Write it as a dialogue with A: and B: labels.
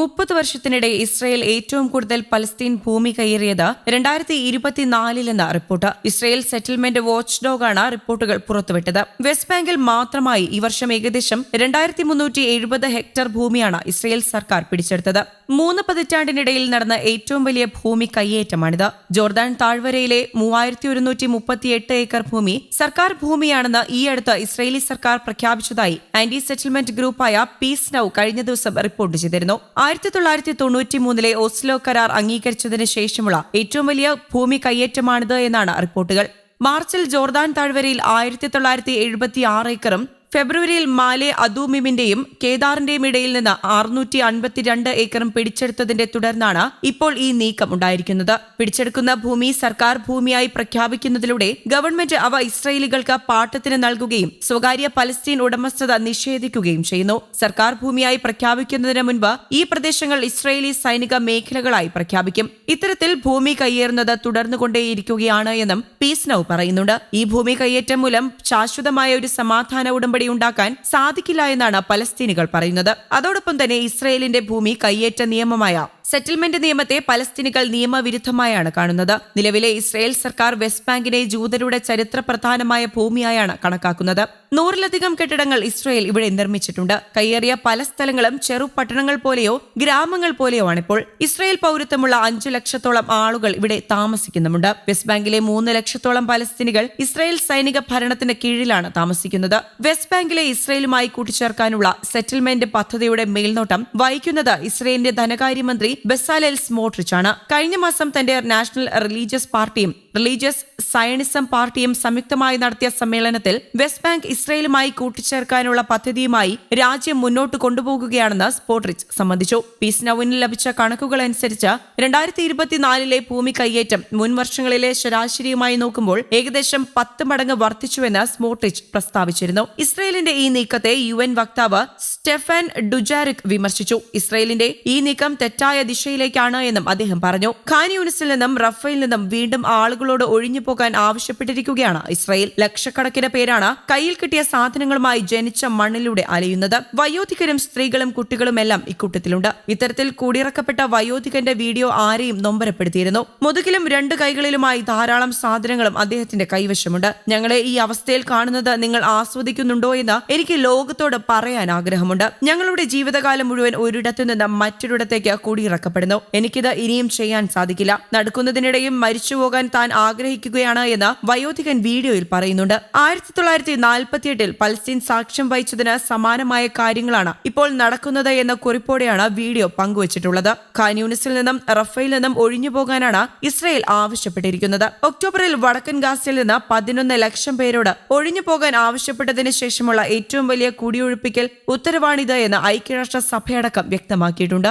A: മുപ്പത് വർഷത്തിനിടെ ഇസ്രയേൽ ഏറ്റവും കൂടുതൽ പലസ്തീൻ ഭൂമി കയ്യേറിയത് രണ്ടായിരത്തി ഇരുപത്തിനാലിലെന്ന റിപ്പോർട്ട്. ഇസ്രയേൽ സെറ്റിൽമെന്റ് വാച്ച് ഡോഗാണ് റിപ്പോർട്ടുകൾ പുറത്തുവിട്ടത്. വെസ്റ്റ് ബാങ്കിൽ മാത്രമായി ഈ വർഷം ഏകദേശം രണ്ടായിരത്തി മുന്നൂറ്റി എഴുപത് ഹെക്ടർ ഭൂമിയാണ് ഇസ്രയേൽ സർക്കാർ പിടിച്ചെടുത്തത്. മൂന്ന് പതിറ്റാണ്ടിനിടയിൽ നടന്ന ഏറ്റവും വലിയ ഭൂമി കയ്യേറ്റമാണിത്. ജോർദാൻ താഴ്വരയിലെ മൂവായിരത്തി ഒരുന്നൂറ്റി മുപ്പത്തിയെട്ട് ഏക്കർ ഭൂമി സർക്കാർ ഭൂമിയാണെന്ന് ഈ അടുത്ത് ഇസ്രയേലി സർക്കാർ പ്രഖ്യാപിച്ചതായി ആന്റി സെറ്റിൽമെന്റ് ഗ്രൂപ്പായ പീസ് നൌ കഴിഞ്ഞ ദിവസം റിപ്പോർട്ട് ചെയ്തിരുന്നു. ആയിരത്തി തൊള്ളായിരത്തി തൊണ്ണൂറ്റി മൂന്നിലെ ഓസ്ലോ കരാർ അംഗീകരിച്ചതിന് ശേഷമുള്ള ഏറ്റവും വലിയ ഭൂമി കയ്യേറ്റമാണിത് എന്നാണ് റിപ്പോർട്ടുകൾ. മാർച്ചിൽ ജോർദാൻ താഴ്വരയിൽ ആയിരത്തി തൊള്ളായിരത്തി എഴുപത്തി ആറ് ഏക്കറും ഫെബ്രുവരിയിൽ മാലെ അദൂമിമിന്റെയും കേദാറിന്റെയും ഇടയിൽ നിന്ന് അറുന്നൂറ്റി അൻപത്തിരണ്ട് ഏക്കറും പിടിച്ചെടുത്തതിന്റെ തുടർന്നാണ് ഇപ്പോൾ ഈ നീക്കം ഉണ്ടായിരിക്കുന്നത്. പിടിച്ചെടുക്കുന്ന ഭൂമി സർക്കാർ ഭൂമിയായി പ്രഖ്യാപിക്കുന്നതിലൂടെ ഗവൺമെന്റ് അവ ഇസ്രയേലികൾക്ക് പാട്ടത്തിന് നൽകുകയും സ്വകാര്യ പലസ്തീൻ ഉടമസ്ഥത നിഷേധിക്കുകയും ചെയ്യുന്നു. സർക്കാർ ഭൂമിയായി പ്രഖ്യാപിക്കുന്നതിന് മുൻപ് ഈ പ്രദേശങ്ങൾ ഇസ്രയേലി സൈനിക മേഖലകളായി പ്രഖ്യാപിക്കും. ഇത്തരത്തിൽ ഭൂമി കയ്യേറുന്നത് തുടർന്നുകൊണ്ടേയിരിക്കുകയാണ് എന്നും പീസ് നൌ പറയുന്നുണ്ട്. ഈ ഭൂമി കയ്യേറ്റം മൂലം ശാശ്വതമായ ഒരു സമാധാന ഉടമ്പടി ഉണ്ടാക്കാൻ സാധിക്കില്ല എന്നാണ് പലസ്തീനികൾ പറയുന്നത്. അതോടൊപ്പം തന്നെ ഇസ്രയേലിന്റെ ഭൂമി കയ്യേറ്റ നിയമമായ സെറ്റിൽമെന്റ് നിയമത്തെ പലസ്തീനികൾ നിയമവിരുദ്ധമായാണ് കാണുന്നത്. നിലവിലെ ഇസ്രയേൽ സർക്കാർ വെസ്റ്റ് ബാങ്കിനെ ജൂതരുടെ ചരിത്ര പ്രധാനമായ ഭൂമിയായാണ് കണക്കാക്കുന്നത്. നൂറിലധികം കെട്ടിടങ്ങൾ ഇസ്രയേൽ ഇവിടെ നിർമ്മിച്ചിട്ടുണ്ട്. കയ്യേറിയ പല സ്ഥലങ്ങളും ചെറു പട്ടണങ്ങൾ പോലെയോ ഗ്രാമങ്ങൾ പോലെയോ ആണിപ്പോൾ. ഇസ്രയേൽ പൗരത്വമുള്ള അഞ്ചു ലക്ഷത്തോളം ആളുകൾ ഇവിടെ താമസിക്കുന്നുമുണ്ട്. വെസ്റ്റ് ബാങ്കിലെ മൂന്ന് ലക്ഷത്തോളം പലസ്തീനികൾ ഇസ്രയേൽ സൈനിക ഭരണത്തിന് കീഴിലാണ് താമസിക്കുന്നത്. വെസ്റ്റ് ബാങ്കിലെ ഇസ്രയേലുമായി കൂട്ടിച്ചേർക്കാനുള്ള സെറ്റിൽമെന്റ് പദ്ധതിയുടെ മേൽനോട്ടം വഹിക്കുന്നത് ഇസ്രയേലിന്റെ ധനകാര്യമന്ത്രി ബസാലെൽ സ്മോട്രിച്ച് ആണ് കഴിഞ്ഞ മാസം തന്റെ നാഷണൽ റിലീജിയസ് പാർട്ടിയും റിലീജിയസ് സയണിസം പാർട്ടിയും സംയുക്തമായി നടത്തിയ സമ്മേളനത്തിൽ വെസ്റ്റ് ബാങ്ക് ഇസ്രയേലുമായി കൂട്ടിച്ചേർക്കാനുള്ള പദ്ധതിയുമായി രാജ്യം മുന്നോട്ട് കൊണ്ടുപോകുകയാണെന്ന് സ്പോട്രിച്ച് സംബന്ധിച്ചു പീസ് നൌവിന് ലഭിച്ച കണക്കുകൾ അനുസരിച്ച് രണ്ടായിരത്തി ഇരുപത്തിനാലിലെ ഭൂമി കയ്യേറ്റം മുൻ വർഷങ്ങളിലെ ശരാശരിയുമായി നോക്കുമ്പോൾ ഏകദേശം പത്ത് മടങ്ങ് വർദ്ധിച്ചുവെന്ന് സ്മോട്രിച്ച് പ്രസ്താവിച്ചിരുന്നു. ഇസ്രയേലിന്റെ ഈ നീക്കത്തെ യു വക്താവ് സ്റ്റെഫൻ ഡുജാരിക് വിമർശിച്ചു. ഇസ്രയേലിന്റെ ഈ നീക്കം തെറ്റായ ദിശയിലേക്കാണ് എന്നും അദ്ദേഹം പറഞ്ഞു. ഖാൻ യൂണിസിൽ നിന്നും റഫേൽ നിന്നും വീണ്ടും ആളുകളോട് ഒഴിഞ്ഞു പോകാൻ ആവശ്യപ്പെട്ടിരിക്കുകയാണ്. ഇസ്രായേൽ ലക്ഷക്കണക്കിന് പേരാണ് കയ്യിൽ കിട്ടിയ സാധനങ്ങളുമായി ജനിച്ച മണ്ണിലൂടെ അലയുന്നത്. വയോധികരും സ്ത്രീകളും കുട്ടികളും കുട്ടികളുമെല്ലാം ഇക്കൂട്ടത്തിലുണ്ട്. ഇത്തരത്തിൽ കൂടിയിറക്കപ്പെട്ട വയോധികന്റെ വീഡിയോ ആരെയും നൊമ്പരപ്പെടുത്തിയിരുന്നു. മുതുകിലും രണ്ട് കൈകളിലുമായി ധാരാളം സാധനങ്ങളും അദ്ദേഹത്തിന്റെ കൈവശമുണ്ട്. ഞങ്ങളെ ഈ അവസ്ഥയിൽ കാണുന്നത് നിങ്ങൾ ആസ്വദിക്കുന്നുണ്ടോ എന്ന് എനിക്ക് ലോകത്തോട് പറയാൻ ആഗ്രഹമുണ്ട്. ഞങ്ങളുടെ ജീവിതകാലം മുഴുവൻ ഒരിടത്തു നിന്ന് മറ്റൊരിടത്തേക്ക് കൂടിയിറക്കപ്പെടുന്നു എനിക്കിത് ഇനിയും ചെയ്യാൻ സാധിക്കില്ല. നടക്കുന്നതിനിടയും മരിച്ചുപോകാൻ താൻ ആഗ്രഹിക്കുകയാണ് എന്ന് വയോധികൻ വീഡിയോയിൽ പറയുന്നുണ്ട്. ആയിരത്തി തൊള്ളായിരത്തി നാൽപ്പത്തിയെട്ടിൽ പലസ്തീൻ സാക്ഷ്യം വഹിച്ചതിന് സമാനമായ കാര്യങ്ങളാണ് ഇപ്പോൾ നടക്കുന്നത് എന്ന കുറിപ്പോടെയാണ് വീഡിയോ പങ്കുവച്ചിട്ടുള്ളത്. ഖാൻയൂണിസിൽ നിന്നും റഫേൽ നിന്നും ഒഴിഞ്ഞു പോകാനാണ് ഇസ്രയേൽ ആവശ്യപ്പെട്ടിരിക്കുന്നത്. ഒക്ടോബറിൽ വടക്കൻ ഗാസയിൽ നിന്ന് പതിനൊന്ന് ലക്ഷം പേരോട് ഒഴിഞ്ഞു പോകാൻ ആവശ്യപ്പെട്ടതിന് ശേഷമുള്ള ഏറ്റവും വലിയ കുടിയൊഴിപ്പിക്കൽ ഉത്തരവാണിത് എന്ന് ഐക്യരാഷ്ട്ര സഭയടക്കം വ്യക്തമാക്കിയിട്ടുണ്ട്.